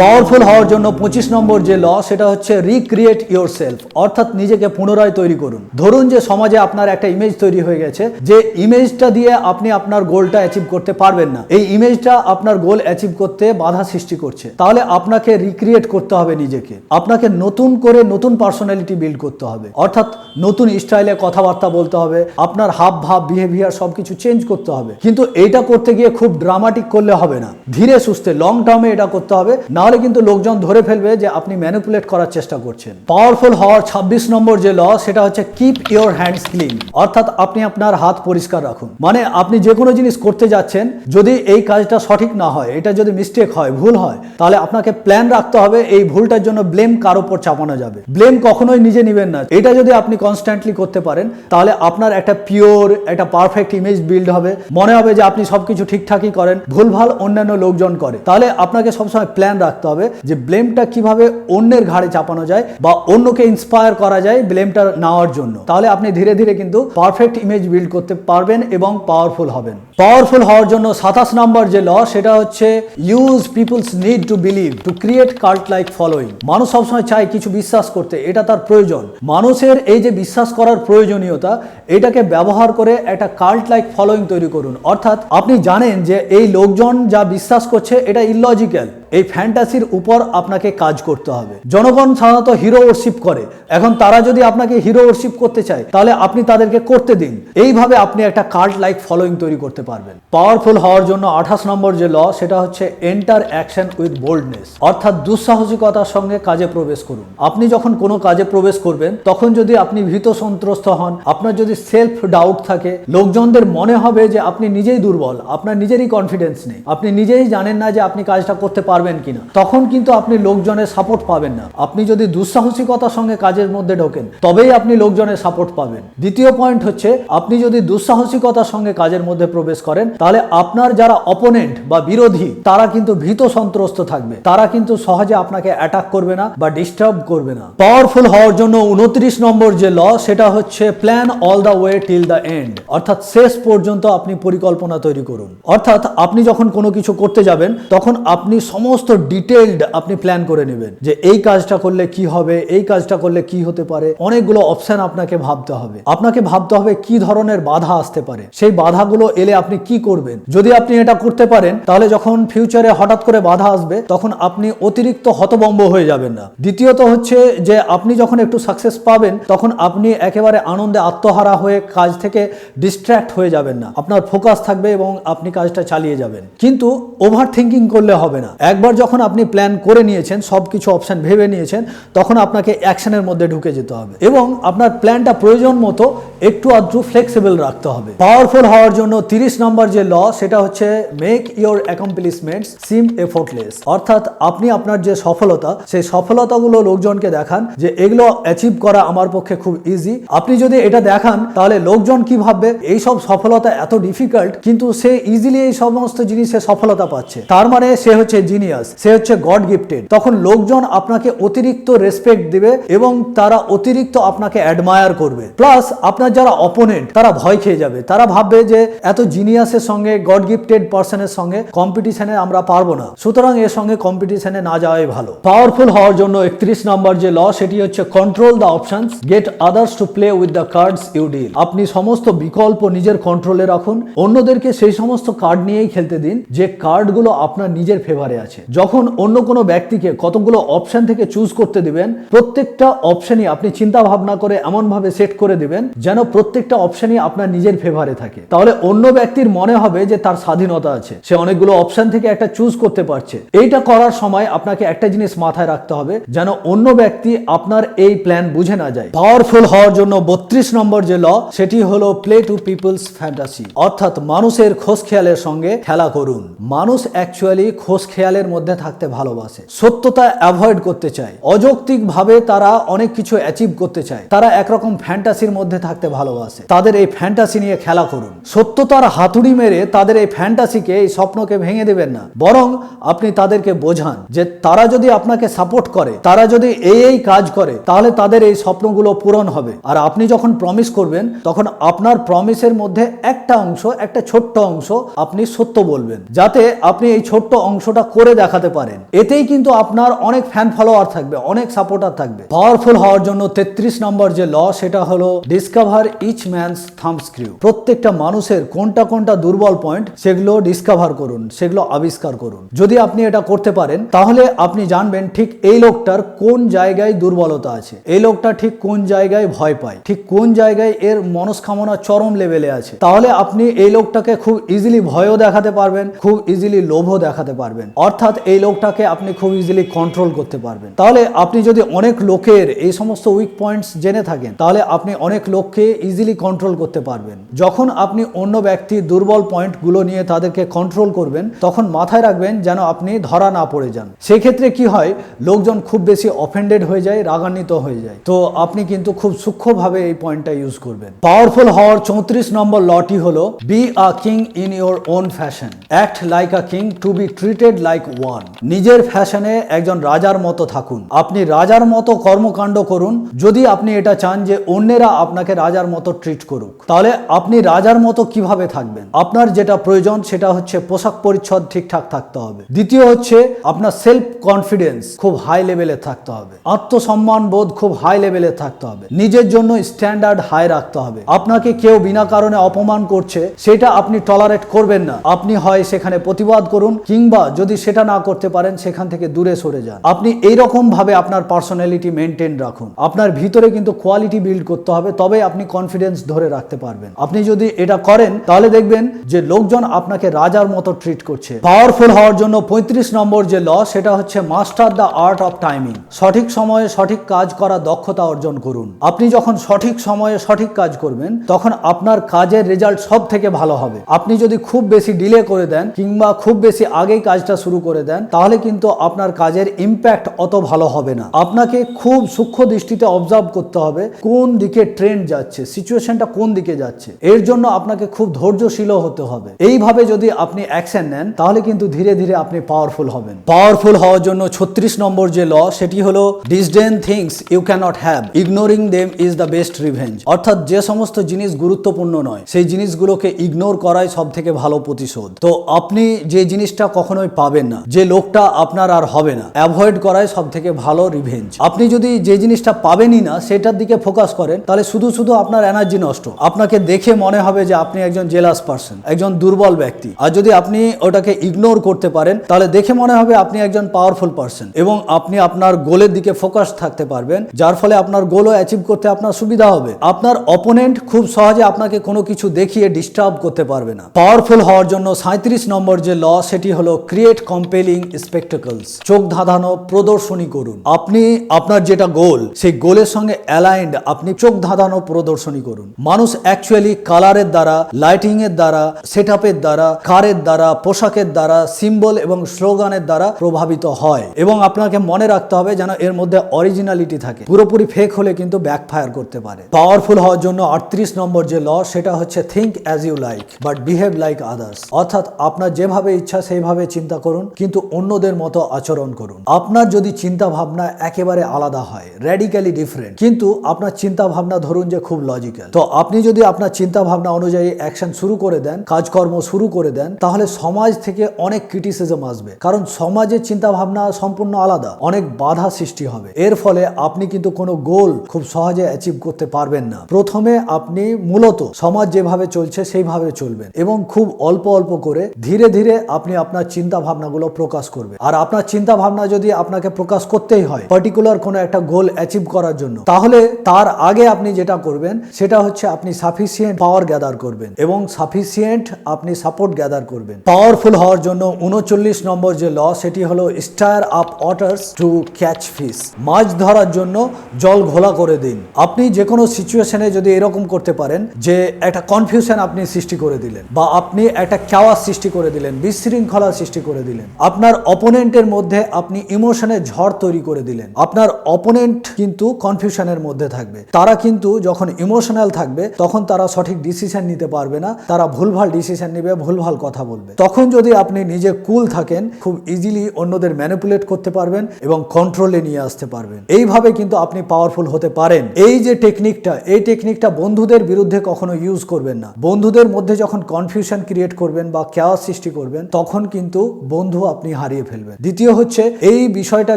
Powerful হওয়ার জন্য পঁচিশ নম্বর যে ল সেটা হচ্ছে রিক্রিয়েট ইউর সেলফ অর্থাৎ নিজেকে পুনরায় তৈরি করুন। ধরুন যে সমাজে আপনার একটা ইমেজ তৈরি হয়ে গেছে, যে ইমেজটা দিয়ে আপনি আপনার গোলটা অ্যাচিভ করতে পারবেন না। এই ইমেজটা আপনার গোল অ্যাচিভ করতে বাধা সৃষ্টি করছে। তাহলে আপনাকে রিক্রিয়েট করতে হবে নিজেকে। আপনাকে নতুন করে নতুন পার্সোনালিটি বিল্ড করতে হবে। অর্থাৎ নতুন স্টাইলে কথাবার্তা বলতে হবে, আপনার হাব ভাব বিহেভিয়ার সবকিছু চেঞ্জ করতে হবে। কিন্তু এইটা করতে গিয়ে খুব ড্রামাটিক করলে হবে না। ধীরে সুস্থে লং টার্মে এটা করতে হবে। নাহলে কিন্তু লোকজন ধরে ফেলবে যে আপনি ম্যানিপুলেট করার চেষ্টা করছেন। পাওয়ারফুল হওয়ার ২৬ নম্বর যে ল সেটা হচ্ছে কিপ ইওর হ্যান্ডস ক্লিন অর্থাৎ আপনি আপনার হাত পরিষ্কার রাখুন। মানে আপনি যে কোনো জিনিস করতে যাচ্ছেন, যদি এই কাজটা সঠিক না হয়, এটা যদি মিস্টেক হয়, ভুল হয়, তাহলে আপনাকে প্ল্যান রাখতে হবে, এই ভুলটার জন্য ব্লেম কার উপর চাপানো যাবে। ব্লেম কখনোই নিজে নেবেন না। এটা যদি আপনি কনস্ট্যান্টলি করতে পারেন, তাহলে আপনার একটা পিওর একটা পারফেক্ট ইমেজ বিল্ড হবে। মনে হবে যে আপনি সবকিছু ঠিকঠাকই করেন, ভুলভাল অন্যান্য লোকজন করে। তাহলে আপনাকে সবসময় প্ল্যান রাখতে হবে যে ব্লেমটা কীভাবে অন্যের ঘাড়ে চাপানো যায় বা অন্যকে ইন্সপায়ার করা যায় ব্লেমটা নেওয়ার জন্য। তাহলে আপনি ধীরে ধীরে কিন্তু পারফেক্ট ইমেজ বিল্ড করতে পারবেন এবং পাওয়ারফুল হবেন। পাওয়ারফুল হওয়ার জন্য সাতাশ নম্বর যে ল সেটা হচ্ছে use people's need to believe to create cult like following মানুষ সবসময় চায় কিছু বিশ্বাস করতে, এটা তার প্রয়োজন। মানুষের এই যে বিশ্বাস করার প্রয়োজনীয়তা, এটাকে ব্যবহার করে একটা কাল্ট লাইক ফলোয়িং তৈরি করুন। অর্থাৎ আপনি জানেন যে এই লোকজন যা বিশ্বাস করছে, এটা ইললজিক্যাল এই ফ্যান্টাসির উপর আপনাকে কাজ করতে হবে। জনগণ সাধারণত হিরো ওরশিপ করে। এখন তারা যদি আপনাকে হিরো ওরশিপ করতে চায়, তাহলে আপনি তাদেরকে করতে দিন। এইভাবে আপনি একটা কার্ড লাইক ফলোয়িং তৈরি করতে পারবেন। পাওয়ারফুল হওয়ার জন্য আঠাশ নম্বর যে ল সেটা হচ্ছে এন্টার অ্যাকশন উইথ বোল্ডনেস অর্থাৎ দুঃসাহসিকতার সঙ্গে কাজে প্রবেশ করুন। আপনি যখন কোনো কাজে প্রবেশ করবেন, তখন যদি আপনি ভীত সন্ত্রস্ত হন, আপনার যদি সেলফ ডাউট থাকে, লোকজনদের মনে হবে যে আপনি নিজেই দুর্বল, আপনার নিজেরই কনফিডেন্স নেই। আপনি নিজেই জানেন না যে আপনি কাজটা করতে পারবেন কিনা। তখন কিন্তু আপনি লোকজনের সাপোর্ট পাবেন না। আপনি যদি দুঃসাহসিকতার সঙ্গে কাজের মধ্যে ঢোকেন, তবেই আপনি লোকজনের সাপোর্ট পাবেন। দ্বিতীয় পয়েন্ট হচ্ছে, আপনি যদি দুঃসাহসিকতার সঙ্গে কাজের মধ্যে প্রবেশ করেন, তাহলে আপনার যারা অপোনেন্ট বা বিরোধী, তারা কিন্তু ভীত সন্ত্রস্ত থাকবে। তারা কিন্তু সহজে আপনাকে অ্যাটাক করবে না বা ডিস্টার্ব করবে না। পাওয়ারফুল হওয়ার জন্য উনত্রিশ নম্বর যে ল সেটা হচ্ছে plan all the way till the end অর্থাৎ শেষ পর্যন্ত আপনি পরিকল্পনা তৈরি করুন। অর্থাৎ আপনি যখন কোনো কিছু করতে যাবেন, তখন আপনি সমস্ত ডিটেইলড আপনি প্ল্যান করে নেবেন যে এই কাজটা করলে কি হবে, এই কাজটা করলে কি হতে পারে। অনেকগুলো অপশন আপনাকে ভাবতে হবে। আপনাকে ভাবতে হবে কি ধরনের বাধা আসতে পারে। সেই বাধাগুলো এলে আপনি কি করবেন? যদি আপনি এটা করতে পারেন, তাহলে যখন ফিউচারে হঠাৎ করে বাধা আসবে, তখন আপনি অতিরিক্ত হতবম্ব হয়ে যাবেন না। দ্বিতীয়ত হচ্ছে যে আপনি যখন একটু সাকসেস পাবেন, তখন আপনি একেবারে আনন্দে আত্মহারা হয়ে কাজ থেকে ডিস্ট্র্যাক্ট হয়ে যাবেন না। আপনার ফোকাস থাকবে এবং আপনি কাজটা চালিয়ে যাবেন। কিন্তু ওভার থিঙ্কিং করলে হবে না। একবার যখন আপনি প্ল্যান করে নিয়েছেন সব কিছু অপশন ভেবে নিয়েছেন, তখন আপনাকে অ্যাকশনের মধ্যে ঢুকে যেতে হবে এবং আপনার প্ল্যানটা প্রয়োজন মতো একটু আধটু ফ্লেক্সিবল রাখতে হবে। পাওয়ারফুল হওয়ার জন্য তিরিশ নম্বর যে ল সেটা হচ্ছে make your accomplishments seem effortless অর্থাৎ আপনি আপনার যে সফলতা, সেই সফলতাগুলো লোকজনকে দেখান যে এগুলো অ্যাচিভ করা আমার পক্ষে খুব ইজি আপনি যদি এটা দেখান, তাহলে লোকজন কি ভাববে? এই সব সফলতা এত ডিফিকাল্ট কিন্তু সে ইজিলি এই সমস্ত জিনিসে সফলতা পাচ্ছে। তার মানে সে হচ্ছে জিনিয়াস সে হচ্ছে গড গিফটেড তখন লোকজন আপনাকে অতিরিক্ত রেসপেক্ট দিবে এবং তারা অতিরিক্ত আপনাকে অ্যাডমায়ার করবে। প্লাস আপনার যারা অপোনেন্ট তারা ভয় খেয়ে যাবে। তারা ভাববে যে এত জিনিয়াসের সঙ্গে গড গিফটেড পার্সনের সঙ্গে কম্পিটিশনে আমরা পারব না। সুতরাং এর সঙ্গে কম্পিটিশনে না যাওয়াই ভালো। পাওয়ারফুল হওয়ার জন্য একত্রিশ নম্বর যে ল সেটি হচ্ছে control the options get others to play with the cards you deal আপনি সমস্ত বিকল্প নিজের কন্ট্রোলে রাখুন। অন্যদেরকে সেই সমস্ত কার্ড নিয়েই খেলতে দিন, যে কার্ডগুলো আপনার নিজের ফেভারে আছে। যখন অন্য কোনো ব্যক্তিকে কতগুলো অপশন থেকে চুজ করতে দিবেন, প্রত্যেকটা অপশনই আপনি চিন্তা ভাবনা করে এমন ভাবে সেট করে দিবেন যেন প্রত্যেকটা অপশনই আপনার নিজের ফেভারে থাকে। তাহলে অন্য ব্যক্তির মনে হবে যে তার স্বাধীনতা আছে। সে অনেকগুলো অপশন থেকে একটা চুজ করতে পারছে। এইটা করার সময় আপনাকে একটা জিনিস মাথায় রাখতে হবে যেন অন্য ব্যক্তি আপনার এই প্ল্যান বুঝে না যায়। পাওয়ারফুল হওয়ার জন্য বত্রিশ নম্বর যে ল সেটি হলো প্লে টু পিপলস ফ্যান্টাসি অর্থাৎ মানুষের খোঁজ খেয়ালের সঙ্গে খেলা করুন। মানুষ অ্যাকচুয়ালি খোঁজ খেয়ালের মধ্যে থাকতে ভালোবাসে। সত্যতা অ্যাভয়েড করতে চায়। অযৌক্তিক ভাবে তারা অনেক কিছু অ্যাচিভ করতে চায়। তারা একরকম ফ্যান্টাসির মধ্যে থাকতে ভালোবাসে। তাদের এই ফ্যান্টাসি নিয়ে খেলা করুন। সত্যতার হাতুড়ি মেরে তাদের এই ফ্যান্টাসিকে এই স্বপ্নকে ভেঙে দেবেন না। বরং আপনি তাদেরকে বোঝান যে তারা যদি আপনাকে সাপোর্ট করে, তারা যদি এই এই কাজ করে, তাহলে তাদের এই স্বপ্নগুলো পূরণ হবে। আর আপনি যখন প্রমিস করবেন, তখন আপনার প্রমিসের মধ্যে একটা অংশ, একটা ছোট্ট অংশ আপনি সত্য বলবেন। যাতে আপনি এই ছোট্ট অংশটা করে দেখাতে পারেন। এতেই কিন্তু আপনার অনেক ফ্যান ফলোয়ার থাকবে, অনেক সাপোর্টার থাকবে। পাওয়ারফুল হওয়ার জন্য তেত্রিশ নম্বর যে ল সেটা হলো ডিসকভার ইচ ম্যানস থাম স্ক্রিউ প্রত্যেকটা মানুষের কোনটা কোনটা দুর্বল পয়েন্ট সেগুলো ডিসকভার করুন, সেগুলো আবিষ্কার করুন। যদি আপনি এটা করতে পারেন, তাহলে আপনি জানবেন ঠিক এই লোকটার কোন জায়গায় দুর্বলতা আছে। এই লোকটা ঠিক কোন জায়গায় ভয় পায়, ঠিক কোন জায়গায় এর মনস্কামনা চরম লেভেলে আছে। তাহলে আপনি এই লোকটাকে খুব ইজিলি ভয়ও দেখাতে পারবেন, খুব ইজিলি লোভও দেখাতে পারবেন। অর্থাৎ এই লোকটাকে আপনি খুব ইজিলি কন্ট্রোল করতে পারবেন। তাহলে আপনি যদি অনেক লোকের এই সমস্ত উইক পয়েন্টস জেনে থাকেন, তাহলে আপনি অনেক লোককে ইজিলি কন্ট্রোল করতে পারবেন। যখন আপনি অন্য ব্যক্তির দুর্বল পয়েন্টগুলো নিয়ে তাদেরকে কন্ট্রোল করবেন, তখন মাথায় রাখবেন যেন আপনি ধরা না পড়ে যান। সেক্ষেত্রে কি হয়, লোকজন খুব বেশি অফেন্ডেড হয়ে যায়, রাগান্বিত হয়ে যায়। তো আপনি কিন্তু খুব সূক্ষ্মভাবে এই পয়েন্টটা ইউজ করবেন। পাওয়ারফুল হওয়ার চৌত্রিশ নম্বর লটি হলো be a king in your own fashion act like a king to be treated like one নিজের ফ্যাশনে একজন রাজার মতো থাকুন। আপনি রাজার মতো কর্মকাণ্ড করুন, যদি আপনি এটা চান যে অন্যেরা আপনাকে রাজার মতো ট্রিট করুক। তাহলে আপনি রাজার মতো কীভাবে থাকবেন? আপনার যেটা প্রয়োজন, সেটা হচ্ছে পোশাক পরিচ্ছদ ঠিকঠাক থাকতে হবে। দ্বিতীয় হচ্ছে, আপনার সেলফ কনফিডেন্স খুব হাই লেভেলে থাকতে হবে। আত্মসম্মান বোধ খুব হাই লেভেলে থাকতে হবে। নিজের জন্য স্ট্যান্ডার্ড হাই রাখতে হবে। আপনাকে কেউ বিনা কারণে অপমান করছে, সেটা আপনি টলারেট করবেন না। আপনি হয় সেখানে প্রতিবাদ করুন, কিংবা যদি সেটা না করতে পারেন, সেখান থেকে দূরে সরে যান। আপনি এইরকম ভাবে আপনার পার্সোনালিটি মেনটেন রাখুন। আপনার ভিতরে কিন্তু কোয়ালিটি বিল্ড করতে হবে তবে আপনি কনফিডেন্স ধরে রাখতে পারবেন। আপনি যদি এটা করেন, তাহলে দেখবেন যে লোকজন আপনাকে রাজার মতো ট্রিট করছে। পাওয়ারফুল হওয়ার জন্য পঁয়ত্রিশ নম্বর যে ল সেটা হচ্ছে master the art of timing সঠিক সময়ে সঠিক কাজ করা দক্ষতা অর্জন করুন। আপনি যখন সঠিক সময়ে সঠিক কাজ করবেন, তখন আপনার কাজের রেজাল্ট সব থেকে ভালো হবে। আপনি যদি খুব বেশি ডিলে করে দেন, কিংবা খুব বেশি আগেই কাজটা শুরু করে দেন, তাহলে কিন্তু আপনার কাজের ইম্প্যাক্ট অত ভালো হবে না। আপনাকে খুব সূক্ষ্ম দৃষ্টিতে অবজার্ভ করতে হবে কোন দিকে ট্রেন্ড যাচ্ছে সিচুয়েশনটা কোন দিকে যাচ্ছে। এর জন্য আপনাকে খুব ধৈর্যশীলও হতে হবে। এইভাবে যদি আপনি অ্যাকশন নেন, তাহলে কিন্তু ধীরে ধীরে আপনি পাওয়ারফুল হবেন। পাওয়ারফুল হওয়ার জন্য ছত্রিশ নম্বর যে ল সেটি হলো disdain things you cannot have ignoring them is the best revenge অর্থাৎ যে সমস্ত জিনিস গুরুত্বপূর্ণ নয়, সেই জিনিসগুলোকে ইগনোর করাই সব থেকে ভালো প্রতিশোধ। তো আপনি যে জিনিসটা কখনোই পাবেন না যে লোকটা আপনার আর হবে না। অ্যাভয়েড করাই সব থেকে ভালো রিভেঞ্জ আপনি যদি যে জিনিসটা পাবেনই না, সেটার দিকে ফোকাস করেন, তাহলে শুধু শুধু আপনার এনার্জি নষ্ট। আপনাকে দেখে মনে হবে যে আপনি একজন জেলাস পার্সন একজন দুর্বল ব্যক্তি। আর যদি আপনি ওটাকে ইগনোর করতে পারেন, তাহলে দেখে মনে হবে আপনি একজন পাওয়ারফুল পার্সন এবং আপনি আপনার গোলের দিকে ফোকাস থাকতে পারবেন, যার ফলে আপনার গোলও অ্যাচিভ করতে আপনার সুবিধা হবে। আপনার অপোনেন্ট খুব সহজে আপনাকে কোনো কিছু দেখিয়ে ডিস্টার্ব করতে পারবে না। পাওয়ারফুল হওয়ার জন্য সাঁত্রিশ নম্বর যে ল সেটি হলো ক্রিয়েট কম্পেলিং স্পেকটাকলস চোখ ধাঁধানো প্রদর্শনী করুন। আপনি, আপনার যেটা গোল, সেই গোলের সঙ্গে অ্যালাইন্ড আপনি চোখ ধাঁধানো প্রদর্শনী করুন। মানুষ অ্যাকচুয়ালি কালারের দ্বারা লাইটিং এর দ্বারা সেট দ্বারা কারের দ্বারা, পোশাকের দ্বারা সিম্বল এবং স্লোগানের দ্বারা প্রভাবিত হয়। এবং আপনাকে মনে রাখতে হবে যেন এর মধ্যে অরিজিনালিটি থাকে। পুরোপুরি ফেক হলে কিন্তু ব্যাকফায়ার করতে পারে। পাওয়ারফুল হওয়ার জন্য আটত্রিশ নম্বর যে ল সেটা হচ্ছে think as you like but behave like others অর্থাৎ আপনার যেভাবে ইচ্ছা সেইভাবে চিন্তা করুন। কিন্তু অন্যদের মতো আচরণ করুন। আপনার যদি চিন্তা ভাবনা একেবারে আলাদা হয় র্যাডিক্যালি ডিফারেন্ট কিন্তু আপনার চিন্তা ভাবনা ধরুন যে খুব লজিক্যাল তো আপনি যদি আপনার চিন্তা ভাবনা অনুযায়ী অ্যাকশন শুরু করে দেন, কাজকর্ম শুরু করে দেন, তাহলে সমাজ থেকে অনেক ক্রিটিসিজম আসবে। কারণ সমাজের চিন্তা ভাবনা সম্পূর্ণ আলাদা, অনেক বাধা সৃষ্টি হবে। এর ফলে আপনি কিন্তু কোনো গোল খুব সহজে অ্যাচিভ করতে পারবেন না। প্রথমে আপনি মূলত সমাজ যেভাবে চলছে সেইভাবে চলবেন এবং খুব অল্প অল্প করে ধীরে ধীরে আপনি আপনার চিন্তা ভাবনাগুলো প্রকাশ করবেন আর আপনার চিন্তা ভাবনা যদি আপনাকে প্রকাশ করতেই হয় পার্টিকুলার কোনো একটা গোল অ্যাচিভ করার জন্য, তাহলে তার আগে আপনি যেটা করবেন, সেটা হচ্ছে আপনি সাফিসিয়েন্ট পাওয়ার গ্যাদার করবেন এবং সাফিসিয়েন্ট আপনি সাপোর্ট গ্যাদার করবেন। পাওয়ারফুল হওয়ার জন্য উনচল্লিশ নম্বর যে ল সেটি হলো stir up waters to catch fish মাছ ধরার জন্য জল ঘোলা করে দিন। আপনি যে কোনো সিচুয়েশনে যদি এরকম করতে পারেন যে একটা কনফিউশন আপনি সৃষ্টি করে দিলেন বা আপনি একটা চাওয়ার সৃষ্টি করে দিলেন, বিশৃঙ্খলা সৃষ্টি করে দিলেন। আপনার অপোনেন্টের মধ্যে আপনি ইমোশনের ঝড় তৈরি করে দিলেন। আপনার অপোনেন্ট কিন্তু কনফিউশনের মধ্যে থাকবে। তারা কিন্তু যখন ইমোশনাল থাকবে, তখন তারা সঠিক ডিসিশন নিতে পারবে না। তারা ভুলভাল ডিসিশন নেবে, ভুলভাল কথা বলবে। তখন যদি আপনি নিজে কুল থাকেন, খুব ইজিলি অন্যদের ম্যানিপুলেট করতে পারবেন এবং কন্ট্রোলে নিয়ে আসতে পারবেন। এইভাবে কিন্তু আপনি পাওয়ারফুল হতে পারেন। এই যে টেকনিকটা এই টেকনিকটা বন্ধুদের বিরুদ্ধে কখনো ইউজ করবেন না। বন্ধুদের মধ্যে যখন কনফিউশন ক্রিয়েট করবেন বা কেওয়াস সৃষ্টি করবেন, তখন কিন্তু বন্ধু আপনি হারিয়ে ফেলবেন। দ্বিতীয় হচ্ছে, এই বিষয়টা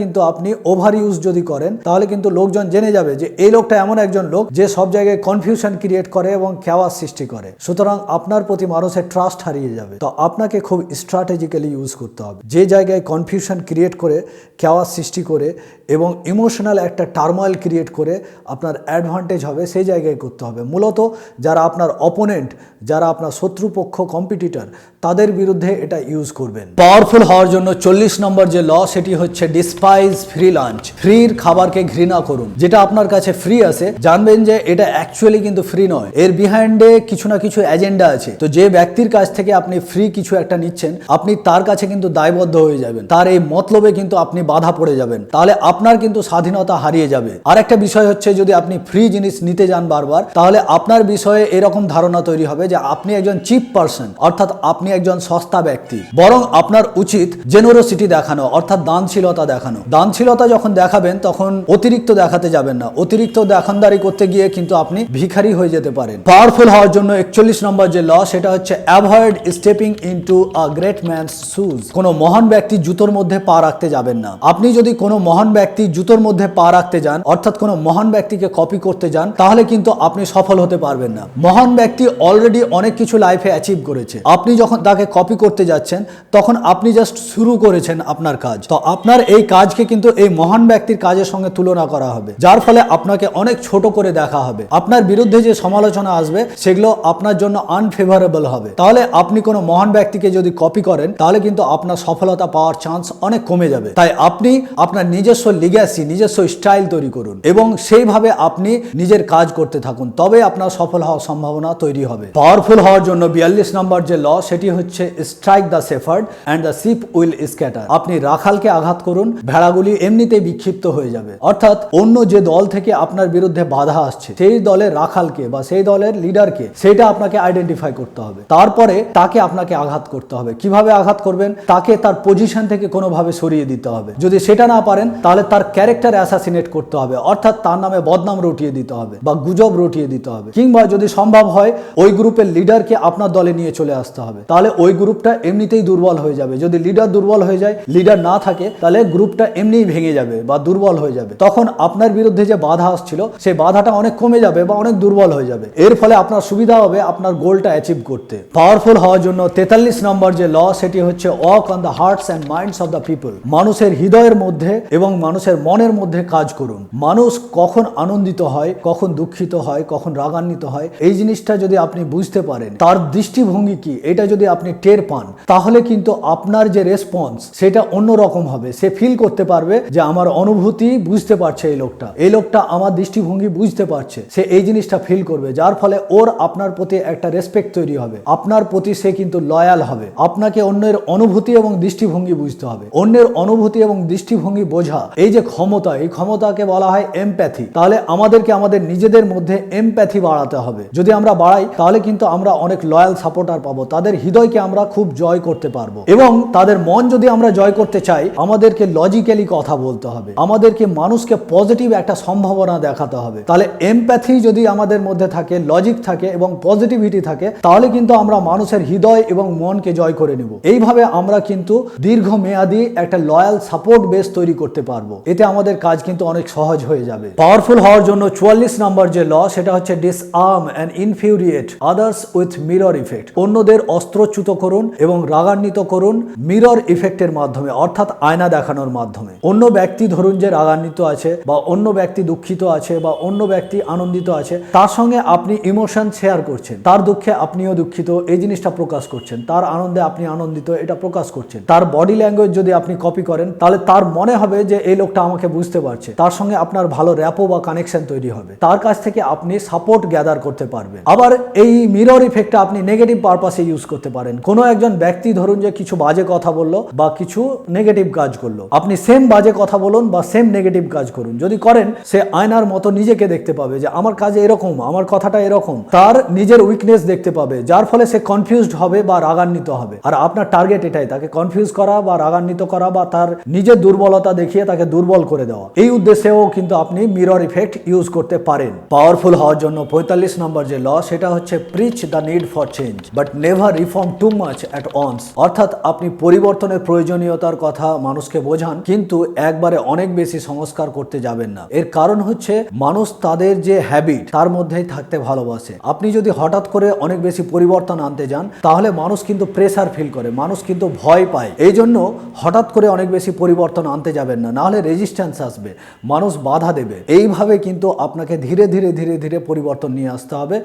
কিন্তু আপনি ওভার ইউজ যদি করেন, তাহলে কিন্তু লোকজন জেনে যাবে যে এই লোকটা এমন একজন লোক যে সব জায়গায় কনফিউশন ক্রিয়েট করে এবং খেওয়ার সৃষ্টি করে। সুতরাং আপনার প্রতি মানুষের ট্রাস্ট হারিয়ে যাবে। তো আপনাকে খুব স্ট্র্যাটেজিক্যালি ইউজ করতে হবে। যে জায়গায় কনফিউশন ক্রিয়েট করে খেওয়ার সৃষ্টি করে এবং ইমোশনাল একটা টার্ময়েল ক্রিয়েট করে আপনার অ্যাডভান্টেজ হবে, সেই জায়গায় করতে হবে। মূলত যারা আপনার অপোনেন্ট যারা আপনার শত্রুপক্ষ কম্পিটিটর তাদের বিরুদ্ধে এটা ইউজ করবেন। পাওয়ারফুল হওয়ার জন্য চল্লিশ নম্বর যে ল সেটি হচ্ছে ডিসপাইজ ফ্রি লাঞ্চ ফ্রির খাবারকে ঘৃণা করুন। যেটা আপনার কাছে ফ্রি আছে, জানবেন যে এটা অ্যাকচুয়ালি কিন্তু ফ্রি নয়। এর বিহাইন্ডে কিছু না কিছু এজেন্ডা আছে। তো যে ব্যক্তির কাছ থেকে আপনি ফ্রি কিছু একটা নিচ্ছেন, আপনি তার কাছে কিন্তু দায়বদ্ধ হয়ে যাবেন। তার এই মতলবে কিন্তু আপনি বাধা পড়ে যাবেন। তাহলে আপনার কিন্তু স্বাধীনতা হারিয়ে যাবে। আর একটা বিষয় হচ্ছে, যদি আপনি ফ্রি জিনিস নিতে যান বারবার, তাহলে আপনার বিষয়ে এরকম ধারণা তৈরি হবে যে আপনি একজন চিপ পার্সন অর্থাৎ আপনি একজন সস্তা ব্যক্তি। বরং আপনার উচিত জেনারোসিটি দেখানো, অর্থাৎ দানশীলতা দেখানো। দানশীলতা যখন দেখাবেন, তখন অতিরিক্ত দেখাতে যাবেন না। অতিরিক্ত দেখানদারি করতে গিয়ে কিন্তু আপনি ভিখারি হয়ে যেতে পারেন। পাওয়ারফুল হওয়ার জন্য একচল্লিশ নম্বর যে ল সেটা হচ্ছে avoid stepping into a great man's shoes কোনো মহান ব্যক্তি জুতোর মধ্যে পা রাখতে যাবেন না। আপনি যদি কোনো মহান ব্যক্তি জুতোর মধ্যে পা রাখতে যান, অর্থাৎ কোনো মহান ব্যক্তিকে কপি করতে যান, তাহলে কিন্তু আপনি সফল হতে পারবেন না। মহান ব্যক্তি অলরেডি অনেক কিছু লাইফে অ্যাচিভ করেছে। আপনি যখন তাকে কপি করতে যাচ্ছেন, তখন আপনি জাস্ট শুরু করেছেন আপনার কাজ। তো আপনার এই কাজকে কিন্তু এই মহান ব্যক্তির কাজের সঙ্গে তুলনা করা হবে। যার ফলে আপনাকে অনেক ছোট করে দেখা হবে। আপনার বিরুদ্ধে যে সমালোচনা আসবে, সেগুলো আপনার জন্য আনফেভারেবল হবে। তাহলে আপনি কোনো মহান ব্যক্তিকে যদি কপি করেন, তাহলে কিন্তু আপনার সফলতা পাওয়ার চান্স অনেক কমে যাবে। তাই আপনি আপনার নিজস্ব লিগ্যাসি নিজস্ব স্টাইল তৈরি করুন এবং সেইভাবে আপনি নিজের কাজ করতে থাকুন। তবে আপনার সফল হওয়ার সম্ভাবনা তৈরি হবে। পাওয়ারফুল হওয়ার জন্য বিয়াল্লিশ নম্বর যে ল সেটি হচ্ছে strike the shepherd and the sheep will scatter. আপনি রাখালকে আঘাত করুন, ভেড়াগুলি এমনিতেই বিক্ষিপ্ত হয়ে যাবে। অর্থাৎ অন্য যে দল থেকে আপনার বিরুদ্ধে বাধা আসছে, সেই দলের রাখালকে বা সেই দলের লিডারকে সেটা আপনাকে আইডেন্টিফাই করতে হবে। তারপরে তাকে আপনাকে আঘাত করতে হবে। কীভাবে আঘাত করবেন? তাকে তার পজিশন থেকে কোনোভাবে সরিয়ে দিতে হবে। যদি সেটা না পারেন, তাহলে তার ক্যারেক্টার অ্যাসাসিনেট করতে হবে। অর্থাৎ তার নামে বদনাম রটিয়ে দিতে হবে বা গুজব রটিয়ে দিতে হবে। কিংবা যদি সম্ভব হয়, ওই গ্রুপের লিডারকে আপনার দলে নিয়ে চলে আসতে হবে। তাহলে ওই গ্রুপটা এমনিতেই দুর্বল হয়ে যাবে। যদি লিডার দুর্বল হয়ে যায় লিডার না থাকে, তাহলে গ্রুপটা এমনিই ভেঙে যাবে বা দুর্বল হয়ে যাবে। তখন আপনার বিরুদ্ধে যে বাধা আসছিল, সেই বাধাটা অনেক কমে যাবে বা অনেক দুর্বল হয়ে যাবে। এর ফলে আপনার সুবিধা হবে আপনার গোলটা অ্যাচিভ করতে। পাওয়ারফুল হওয়ার জন্য তেতাল্লিশ নম্বর যে ল সেটি হচ্ছে walk on the hearts and minds of the people মানুষের হৃদয়ের মধ্যে এবং মানুষের মনের মধ্যে কাজ করুন। মানুষ কখন আনন্দিত হয়, কখন দুঃখিত হয়, কখন রাগান্বিত হয়, এই জিনিসটা যদি আপনি বুঝতে পারেন, তার দৃষ্টিভঙ্গি কি, এটা যদি আপনি টের পান, তাহলে কিন্তু আপনার যে রেসপন্স সেটা অন্য রকম হবে। সে ফিল করতে পারবে যে আমার অনুভূতি বুঝতে পারছে এই লোকটা। এই লোকটা আমার দৃষ্টিভঙ্গি বুঝতে পারছে। সে এই জিনিসটা ফিল করবে, যার ফলে ওর আপনার প্রতি একটা রেসপেক্ট তৈরি হবে। আপনার প্রতি সে কিন্তু লয়াল হবে। আপনাকে অন্যের অনুভূতি এবং দৃষ্টিভঙ্গি বুঝতে হবে। অন্যের অনুভূতি এবং দৃষ্টিভঙ্গি বোঝা, এই যে ক্ষমতা, এই ক্ষমতাকে বলা হয় এমপ্যাথি তাহলে আমাদেরকে আমাদের নিজেদের মধ্যে এমপ্যাথি বাড়াতে হবে। যদি আমরা বাড়াই, তাহলে কিন্তু আমরা অনেক লয়াল সাপোর্টার পাবো। তাদের হৃদয়কে আমরা খুব জয় করতে পারব। এবং তাদের মন যদি আমরা জয় করতে চাই, আমাদেরকে লজিক্যালি কথা বলতে হবে। আমাদেরকে মানুষকে পজিটিভ একটা সম্ভাবনা দেখাতে হবে। তাহলে এমপ্যাথি যদি আমাদের মধ্যে থাকে লজিক থাকে এবং পজিটিভিটি থাকে, তাহলে কিন্তু আমরা মানুষের হৃদয় এবং মনকে জয় করে নেব। এইভাবে আমরা কিন্তু দীর্ঘমেয়াদী একটা লয়াল সাপোর্ট বেস তৈরি করতে পারব। এতে আমাদের কাজ কিন্তু অনেক সহজ হয়ে যাবে। পাওয়ারফুল হওয়ার জন্য চুয়াল্লিশ নম্বর যে ল সেটা হচ্ছে disarm and infuriate others with mirror effect অন্যদের অস্ত্রচ্যুত করুন এবং রাগান্বিত করুন মিরর ইফেক্টের মাধ্যমে, অর্থাৎ আয়না দেখানোর মাধ্যমে। অন্য ব্যক্তি ধরুন যে রাগান্বিত আছে, বা অন্য ব্যক্তি দুঃখিত আছে, বা অন্য ব্যক্তি আনন্দিত আছে, তার সঙ্গে আপনি ইমোশন শেয়ার করছেন। তার দুঃখে আপনিও দুঃখিত, এই জিনিসটা প্রকাশ করছেন। তার আনন্দে আপনি আনন্দিত, এটা প্রকাশ করছেন। তার বডি ল্যাঙ্গুয়েজ যদি আপনি কপি করেন, তাহলে তার মনে হবে যে এই লোকটা আমাকে বুঝতে পারছে। তার সঙ্গে আপনার ভালো র্যাপো বা কানেকশন তৈরি হবে। তার কাছ থেকে আপনি সাপোর্ট গ্যাদার করতে পারবেন। আবার এই মিরর ইফেক্টটা আপনি নেগেটিভ পারপাসে ইউজ করতে পারেন। কোনো একজন ব্যক্তি ধরুন যে কিছু বাজে কথা বলল বা কিছু নেগেটিভ কাজ করল। আপনি সেম বাজে কথা বলুন বা সেম নেগেটিভ কাজ করুন। যদি করেন, সে আয়নার মতো নিজেকে দেখতে পাবে যে, আমার কাজে এরকম, আমার কথাটা এরকম। তার নিজের উইকনেস দেখতে পাবে, যার ফলে সে কনফিউজড হবে বা রাগান্বিত হবে। আর আপনার টার্গেট এটাই, তাকে কনফিউজ করা বা রাগান্বিত করা বা তার নিজের দুর্বলতা দেখিয়ে তাকে দুর্বল করে দেওয়া। এই উদ্দেশ্যেও কিন্তু আপনি মিরর ইফেক্ট ইউজ করতে পারেন। পাওয়ারফুল হওয়ার জন্য পঁয়তাল্লিশ নম্বর যে ল সেটা হচ্ছে preach the need for change but never reform too much at once অর্থাৎ আপনি পরিবর্তনের প্রয়োজনীয়তার কথা মানুষকে বোঝান, কিন্তু একবারে অনেক বেশি সংস্কার করতে যাবেন না। এর কারণ হচ্ছে, মানুষ তাদের যে হ্যাবিট তার মধ্যেই থাকতে ভালোবাসে। আপনি যদি হঠাৎ করে অনেক বেশি পরিবর্তন আনতে যান, তাহলে মানুষ কিন্তু প্রেসার ফিল করে, মানুষ কিন্তু ভয় পায়। এই জন্য হঠাৎ করে অনেক বেশি পরিবর্তন আনতে যাবেন না, নাহলে রেজিস্ট্যান্স আসবে, মানুষ বাধা দেবে। এইভাবে কিন্তু আপনাকে ধীরে ধীরে ধীরে ধীরে পরিবর্তন নিয়ে আসতে হবে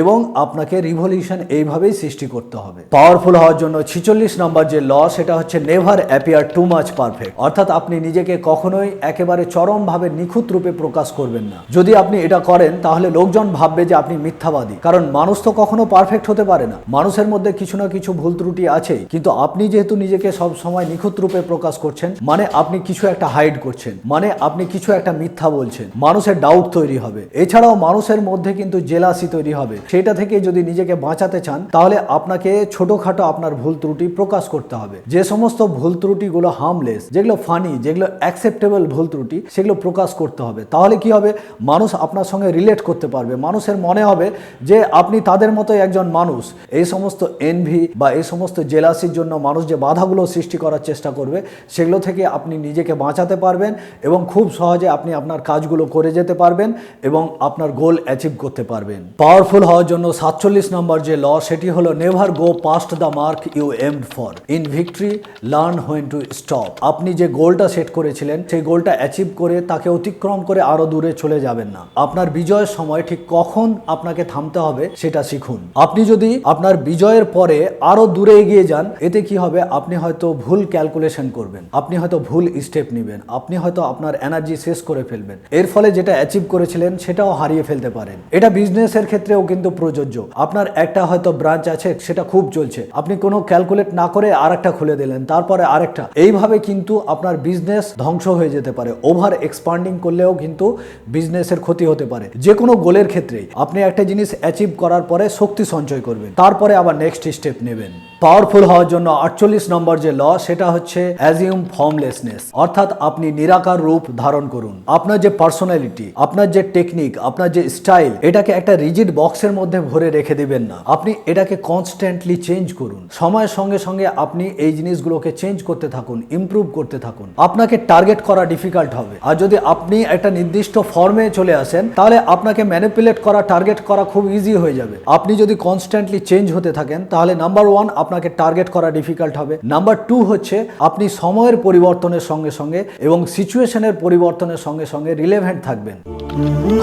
এবং আপনাকে রিভলিউশন এইভাবেই সৃষ্টি করতে হবে। পাওয়ারফুল হওয়ার জন্য ছিচল্লিশ নম্বর যে ল সেটা হচ্ছে never appear too much perfect অর্থাৎ আপনি নিজেকে কখনোই একেবারে চরমভাবে নিখুঁত রূপে প্রকাশ করবেন না। যদি আপনি এটা করেন, তাহলে লোকজন ভাববে যে আপনি মিথ্যাবাদী। কারণ মানুষ তো কখনো পারফেক্ট হতে পারে না। মানুষের মধ্যে কিছু না কিছু ভুল ত্রুটি আছে কিন্তু আপনি যেহেতু নিজেকে সব সময় নিখুঁত রূপে প্রকাশ করছেন মানে আপনি কিছু একটা হাইড করছেন মানে আপনি কিছু একটা মিথ্যা বলছেন। মানুষের ডাউট তৈরি হবে। এছাড়াও মানুষের মধ্যে কিন্তু জেলাসি তৈরি হবে। সেটা থেকে যদি নিজেকে বাঁচাতে চান, তাহলে আপনাকে ছোটখাটো আপনার ভুল ত্রুটি প্রকাশ করতে হবে। যে সমস্ত ভুল ত্রুটিগুলো হার্মলেস যেগুলো ফানি যেগুলো অ্যাকসেপ্টেবল ভুল ত্রুটি, সেগুলো প্রকাশ করতে হবে। তাহলে কি হবে? মানুষ আপনার সঙ্গে রিলেট করতে পারবে। মানুষের মনে হবে যে আপনি তাদের মতো একজন মানুষ। এই সমস্ত এনভি বা এই সমস্ত জেলাসির জন্য মানুষ যে বাধাগুলো সৃষ্টি করার চেষ্টা করবে, সেগুলো থেকে আপনি নিজেকে বাঁচাতে পারবেন এবং খুব সহজে আপনি আপনার কাজগুলো করে যেতে পারবেন এবং আপনার গোল অ্যাচিভ করতে পারবেন। পাওয়ারফুল হওয়ার জন্য সাতচল্লিশ নম্বর যে ল সেটি হলো never go past the mark you aimed for in victory learn when to stop আপনি যে গোলটা সেট করেছিলেন, সেই গোলটা অ্যাচিভ করে তাকে অতিক্রম করে আরও দূরে চলে যাবেন না। আপনার বিজয়ের সময় ঠিক কখন আপনাকে থামতে হবে সেটা শিখুন। আপনি যদি আপনার বিজয়ের পরে আরও দূরে এগিয়ে যান, এতে কি হবে? আপনি হয়তো ভুল ক্যালকুলেশন করবেন। আপনি হয়তো ভুল স্টেপ নেবেন। আপনি হয়তো আপনার এনার্জি শেষ করে ফেলবেন। এর ফলে যেটা অ্যাচিভ করেছিলেন, সেটাও হারিয়ে ফেলতে পারেন। এটা বিজনেসের ক্ষেত্রেও কিন্তু প্রযোজ্য। আপনার একটা হয়তো ব্রাঞ্চ আছে, সেটা খুব চলছে। আপনি কোনো ক্যালকুলেট না করে আরেকটা খুলে দিলেন। তারপরে আরেকটা, এইভাবে কিন্তু আপনার বিজনেস ধ্বংস হয়ে যেতে পারে। ওভার এক্সপান্ডিং করলেও কিন্তু বিজনেসের ক্ষতি হতে পারে। যে কোনো গোলের ক্ষেত্রেই আপনি একটা জিনিস অ্যাচিভ করার পরে শক্তি সঞ্চয় করবেন। তারপরে আবার নেক্সট স্টেপ নেবেন। পাওয়ারফুল হওয়ার জন্য আটচল্লিশ নম্বর যে ল, সেটা হচ্ছে অ্যাজিউম ফর্মলেসনেস। অর্থাৎ আপনি নিরাকার রূপ ধারণ করুন। আপনার যে পার্সোনালিটি, আপনার যে টেকনিক, আপনার যে স্টাইল, এটাকে একটা রিজিড বক্সের মধ্যে ভরে রেখে দিবেন না। আপনি এটাকে কনস্ট্যান্টলি চেঞ্জ করুন। সময়ের সঙ্গে সঙ্গে আপনি এই জিনিসগুলোকে চেঞ্জ করতে থাকুন ইমপ্রুভ করতে থাকুন। আপনাকে টার্গেট করা ডিফিকাল্ট হবে। আর যদি আপনি একটা নির্দিষ্ট ফর্মে চলে আসেন, তাহলে আপনাকে ম্যানিপুলেট করা টার্গেট করা খুব ইজি হয়ে যাবে। আপনি যদি কনস্ট্যান্টলি চেঞ্জ হতে থাকেন, তাহলে নাম্বার ওয়ান আপনাকে টার্গেট করা ডিফিকাল্ট হবে। নাম্বার টু হচ্ছে, আপনি সময়ের পরিবর্তনের সঙ্গে সঙ্গে এবং সিচুয়েশনের পরিবর্তনের সঙ্গে সঙ্গে রিলেভেন্ট থাকবেন।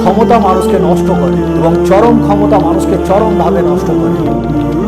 ক্ষমতা মানুষকে নষ্ট করে এবং চরম ক্ষমতা মানুষকে চরমভাবে নষ্ট করে।